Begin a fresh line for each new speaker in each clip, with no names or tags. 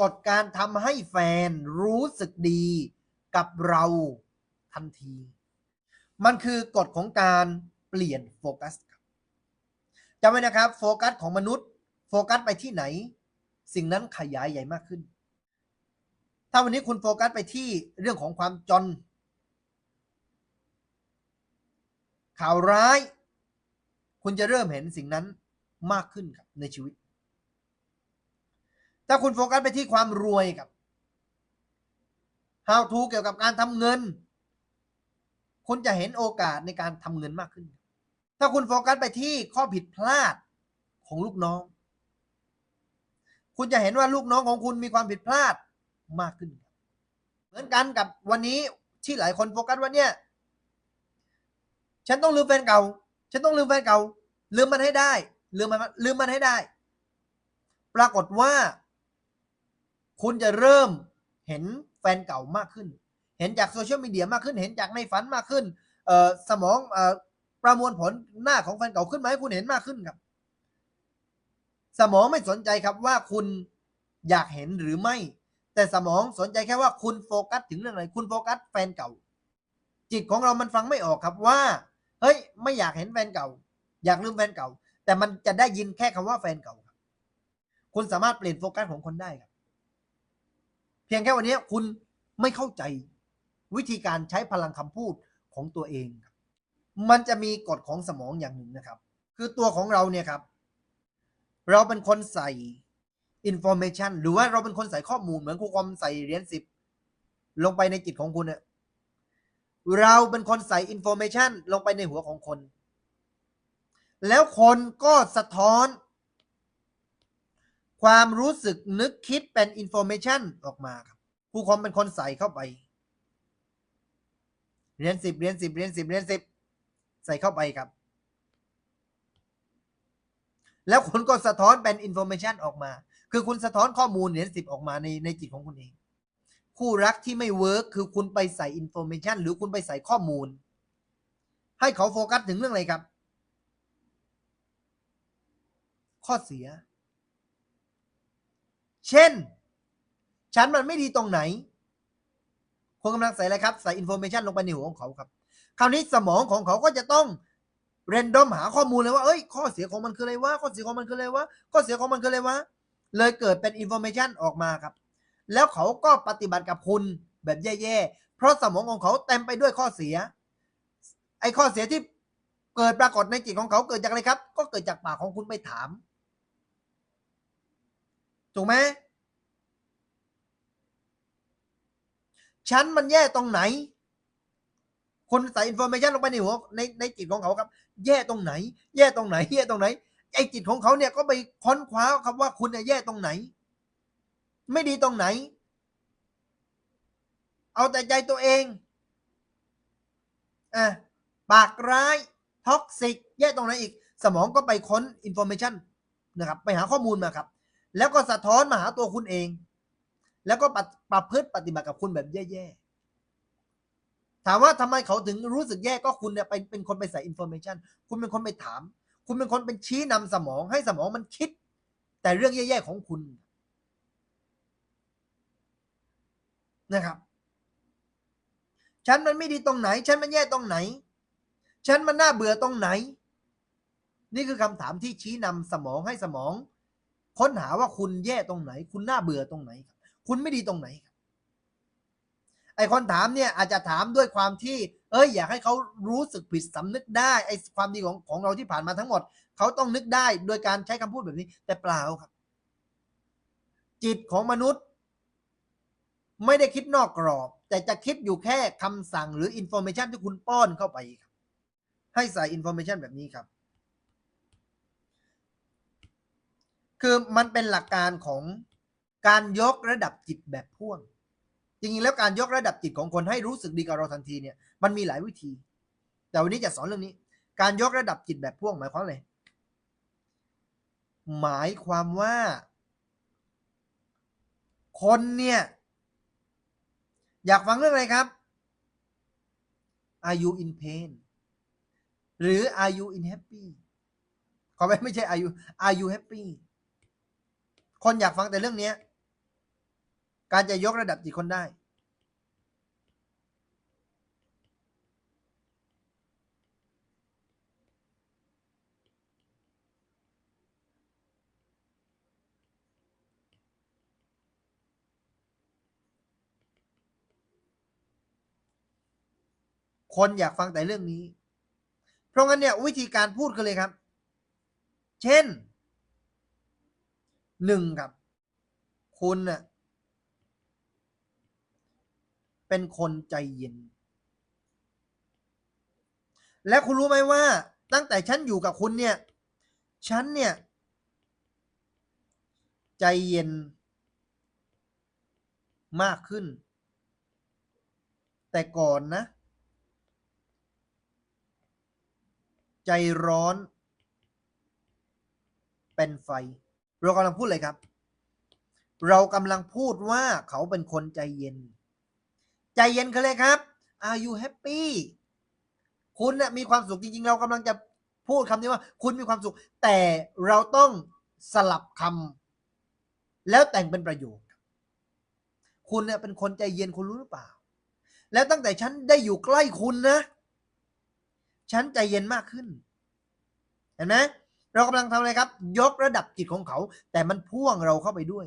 กฎการทำให้แฟนรู้สึกดีกับเราทันที มันคือกฎของการเปลี่ยนโฟกัสครับจำไว้นะครับโฟกัสของมนุษย์ โฟกัสไปที่ไหน สิ่งนั้นขยายใหญ่มากขึ้น ถ้าวันนี้คุณโฟกัสไปที่เรื่องของความจน ข่าวร้าย คุณจะเริ่มเห็นสิ่งนั้นมากขึ้นครับในชีวิต ถ้าคุณโฟกัสไปที่ความรวยครับ how to เกี่ยวกับการทำเงิน คุณจะเห็นโอกาสในการทำเงินมากขึ้น ถ้าคุณโฟกัสไปที่ข้อผิดพลาดของลูกน้อง คุณจะเห็นว่าลูกน้องของคุณมีความผิดพลาดมากขึ้น เหมือนกันกับวันนี้ที่หลายคนโฟกัสว่าเนี่ย ฉันต้องลืมแฟนเก่า ฉันต้องลืมแฟนเก่า ลืมมันให้ได้ ลืมมันลืมมันให้ได้ ปรากฏว่า คุณจะเริ่มเห็นแฟนเก่ามากขึ้น เห็นจากโซเชียลมีเดียมากขึ้น เห็นจากในฝันมากขึ้นเออสมองเออประมวลผลหน้าของแฟนเก่าขึ้นมาให้คุณเห็นมากขึ้นครับ สมองไม่สนใจครับว่าคุณอยากเห็นหรือไม่ แต่สมองสนใจแค่ว่าคุณโฟกัสถึงเรื่องอะไร คุณโฟกัสแฟนเก่า จิตของเรามันฟังไม่ออกครับว่า เฮ้ย ไม่อยากเห็นแฟนเก่า อยากลืมแฟนเก่า แต่มันจะได้ยินแค่คำว่าแฟนเก่าครับ คุณสามารถเปลี่ยนโฟกัสของคนได้ครับ เพียงแค่วันนี้คุณไม่เข้าใจวิธีการใช้พลังคำพูดของตัวเองครับมันจะมีกฎของสมองอย่างหนึ่งนะครับ คือตัวของเราเนี่ยครับ เราเป็นคนใส่ information หรือว่าเราเป็นคนใส่ข้อมูลเหมือนครูคอมใส่เหรียญสิบลงไปในจิตของคุณเนี่ยเราเป็นคนใส่ information ลงไปในหัวของคน แล้วคนก็สะท้อน ความรู้สึกนึกคิดเป็น information ออกมาครับครูคอมเป็นคนใส่เข้าไปเรียญสิบเรียญสิบเรียญสิบเรียญสิบใส่เข้าไปครับ แล้วคุณก็สะท้อนเป็น information ออกมา คือคุณสะท้อนข้อมูลเหรียญสิบออกมาในในจิตของคุณเอง คู่รักที่ไม่เวิร์กคือคุณไปใส่ information หรือคุณไปใส่ข้อมูล ให้เขาโฟกัสถึงเรื่องอะไรครับ ข้อเสีย เช่น ฉันมันไม่ดีตรงไหนคุณกำลังใส่อะไรครับ ใส่ information ลงไปในหัวของเขาครับ คราวนี้สมองของเขาก็จะต้องเรนดอมหาข้อมูลเลยว่า เอ้ย ข้อเสียของมันคืออะไรวะ ข้อเสียของมันคืออะไรวะ ข้อเสียของมันคืออะไรวะ เลยเกิดเป็น information ออกมาครับ แล้วเขาก็ปฏิบัติกับคุณแบบแย่ๆ เพราะสมองของเขาเต็มไปด้วยข้อเสีย ไอ้ข้อเสียที่เกิดปรากฏในจิตของเขาเกิดจากอะไรครับ ก็เกิดจากปากของคุณไปถาม ถูกไหมฉันมันแย่ตรงไหน คนใส่อินโฟเมชันลงไปในหัวในในจิตของเขาครับ แย่ตรงไหน แย่ตรงไหนแย่ตรงไหนไอจิตของเขาเนี่ยก็ไปค้นคว้าครับว่าคุณเนี่ยแย่ตรงไหน ไม่ดีตรงไหน เอาแต่ใจตัวเองอะปากร้ายท็อกซิกแย่ตรงไหนอีก สมองก็ไปค้นอินโฟเมชันนะครับ ไปหาข้อมูลมาครับ แล้วก็สะท้อนมาหาตัวคุณเอง แล้วก็ปรับพฤติปฏิบัติกับคุณแบบแย่ๆ ถามว่าทำไมเขาถึงรู้สึกแย่ก็คุณเนี่ยไปเป็นคนไปใส่อินโฟเมชันคุณเป็นคนไปถาม คุณเป็นคนเป็นชี้นำสมองให้สมองมันคิด แต่เรื่องแย่ๆของคุณนะครับ ฉันมันไม่ดีตรงไหน ฉันมันแย่ตรงไหน ฉันมันน่าเบื่อตรงไหน นี่คือคำถามที่ชี้นำสมองให้สมอง ค้นหาว่าคุณแย่ตรงไหน คุณน่าเบื่อตรงไหนครับคุณไม่ดีตรงไหนครับไอคนถามเนี่ยอาจจะถามด้วยความที่ เอ้ยอยากให้เขารู้สึกผิดสำนึกได้ไอความดีของของเราที่ผ่านมาทั้งหมด เขาต้องนึกได้โดยการใช้คำพูดแบบนี้ แต่เปล่าครับ จิตของมนุษย์ ไม่ได้คิดนอกกรอบ แต่จะคิดอยู่แค่คำสั่งหรืออินโฟเมชันที่คุณป้อนเข้าไปครับให้ใส่อินโฟเมชันแบบนี้ครับ คือมันเป็นหลักการของการยกระดับจิตแบบพ่วง จริงๆแล้วการยกระดับจิตของคนให้รู้สึกดีกับเราทันทีเนี่ยมันมีหลายวิธี แต่วันนี้จะสอนเรื่องนี้ การยกระดับจิตแบบพ่วงหมายความอะไรหมายความว่า คนเนี่ย อยากฟังเรื่องอะไรครับ Are you in pain หรือ Are you in happy ขอไม่ไม่ใช่ Are you Are you happy คนอยากฟังแต่เรื่องนี้ การจะยกระดับจิตคนได้ คนอยากฟังแต่เรื่องนี้ เพราะงั้นเนี่ยวิธีการพูดกันเลยครับ เช่น หนึ่งครับ คุณน่ะเป็นคนใจเย็น และคุณรู้ไหมว่า ตั้งแต่ฉันอยู่กับคุณเนี่ย ฉันเนี่ย ใจเย็น มากขึ้น แต่ก่อนนะ ใจร้อน เป็นไฟ เรากำลังพูดเลยครับ เรากำลังพูดว่าเขาเป็นคนใจเย็น ใจเย็นกันเลยครับ Are you happy คุณนะ่ะมีความสุขจริงๆ เรากำลังจะพูดคำนี้ว่า คุณมีความสุข แต่เราต้องสลับคำแล้วแต่งเป็นประโยคคุณเนี่ยเป็นคนใจเย็นคุณรู้หรือเปล่า แล้วตั้งแต่ฉันได้อยู่ใกล้คุณนะ ฉันใจเย็นมากขึ้น เห็นไหม เรากำลังทำอะไรครับ ยกระดับจิตของเขา แต่มันพ่วงเราเข้าไปด้วย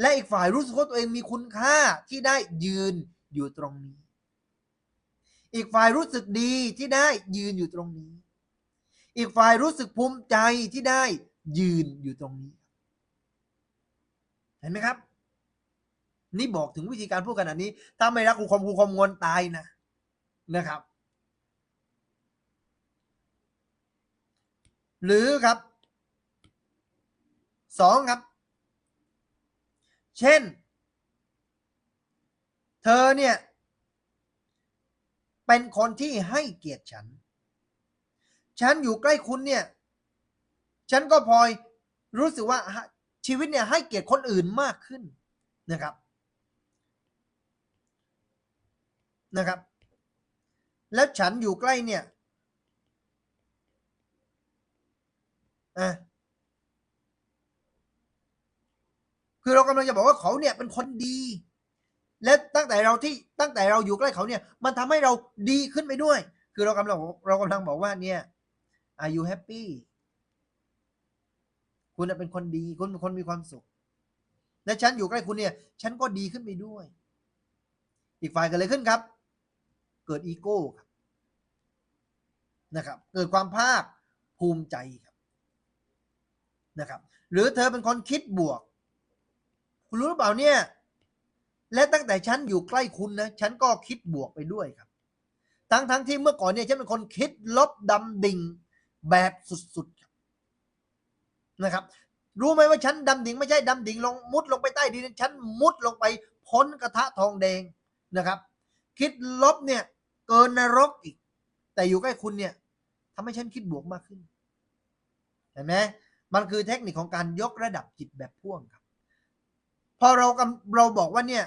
และอีกฝ่ายรู้สึกว่าตัวเองมีคุณค่าที่ได้ยืนอยู่ตรงนี้ อีกฝ่ายรู้สึกดีที่ได้ยืนอยู่ตรงนี้ อีกฝ่ายรู้สึกภูมิใจที่ได้ยืนอยู่ตรงนี้ เห็นไหมครับ นี่บอกถึงวิธีการพูดขนาดนี้ ถ้าไม่รักครูคมครูคมงอนตายนะนะครับ หรือครับสองครับ เช่น เธอเนี่ย เป็นคนที่ให้เกียรติฉัน ฉันอยู่ใกล้คุณเนี่ย ฉันก็พลอยรู้สึกว่าชีวิตเนี่ยให้เกียรติคนอื่นมากขึ้นนะครับนะครับ แล้วฉันอยู่ใกล้เนี่ย อะคือเรากำลังจะบอกว่าเขาเนี่ยเป็นคนดี และตั้งแต่เราที่ตั้งแต่เราอยู่ใกล้เขาเนี่ย มันทำให้เราดีขึ้นไปด้วย คือเรากำลังเรากำลังบอกว่าเนี่ย are you happy คุณเป็นคนดี คุณเป็นคนมีความสุข และฉันอยู่ใกล้คุณเนี่ย ฉันก็ดีขึ้นไปด้วย อีกฝ่ายเกิดอะไรขึ้นครับ เกิดอีโก้ครับนะครับ เกิดความภาคภูมิใจ นะครับ หรือเธอเป็นคนคิดบวก คุณรู้หรือเปล่าเนี่ย และตั้งแต่ฉันอยู่ใกล้คุณนะฉันก็คิดบวกไปด้วยครับ ทั้งทั้งที่เมื่อก่อนเนี่ยฉันเป็นคนคิดลบดำดิ่งแบบสุดๆนะครับ รู้ไหมว่าฉันดำดิ่งไม่ใช่ดำดิ่งลงมุดลงไปใต้ดินฉันมุดลงไปพ้นกระทะทองแดงนะครับ คิดลบเนี่ยเกินนรกอีก แต่อยู่ใกล้คุณเนี่ยทำให้ฉันคิดบวกมากขึ้นเห็นไหม มันคือเทคนิคของการยกระดับจิตแบบพ่วงครับ พอเราเราบอกว่าเนี่ย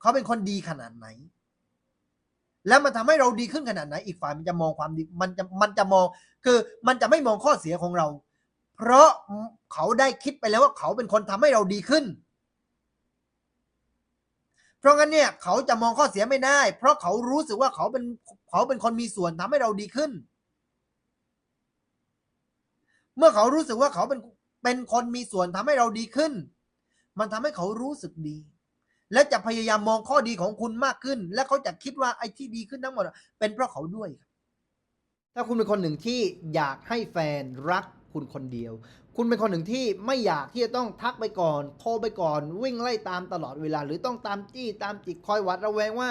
เขาเป็นคนดีขนาดไหน แล้วมันทำให้เราดีขึ้นขนาดไหน อีกฝ่ายมันจะมองความดีมันจะมันจะมอง คือมันจะไม่มองข้อเสียของเรา เพราะเขาได้คิดไปแล้วว่าเขาเป็นคนทำให้เราดีขึ้น เพราะงั้นเนี่ยเขาจะมองข้อเสียไม่ได้ เพราะเขารู้สึกว่าเขาเป็นเขาเป็นคนมีส่วนทำให้เราดีขึ้น เมื่อเขารู้สึกว่าเขาเป็นเป็นคนมีส่วนทำให้เราดีขึ้น มันทำให้เขารู้สึกดี และจะพยายามมองข้อดีของคุณมากขึ้น และเขาจะคิดว่าไอ้ที่ดีขึ้นทั้งหมด เป็นเพราะเขาด้วยถ้าคุณเป็นคนหนึ่งที่อยากให้แฟนรักคุณคนเดียว คุณเป็นคนหนึ่งที่ไม่อยากที่จะต้องทักไปก่อน โทรไปก่อน วิ่งไล่ตามตลอดเวลา หรือต้องตามจี้ตามจิกคอยหวัดระแวงว่า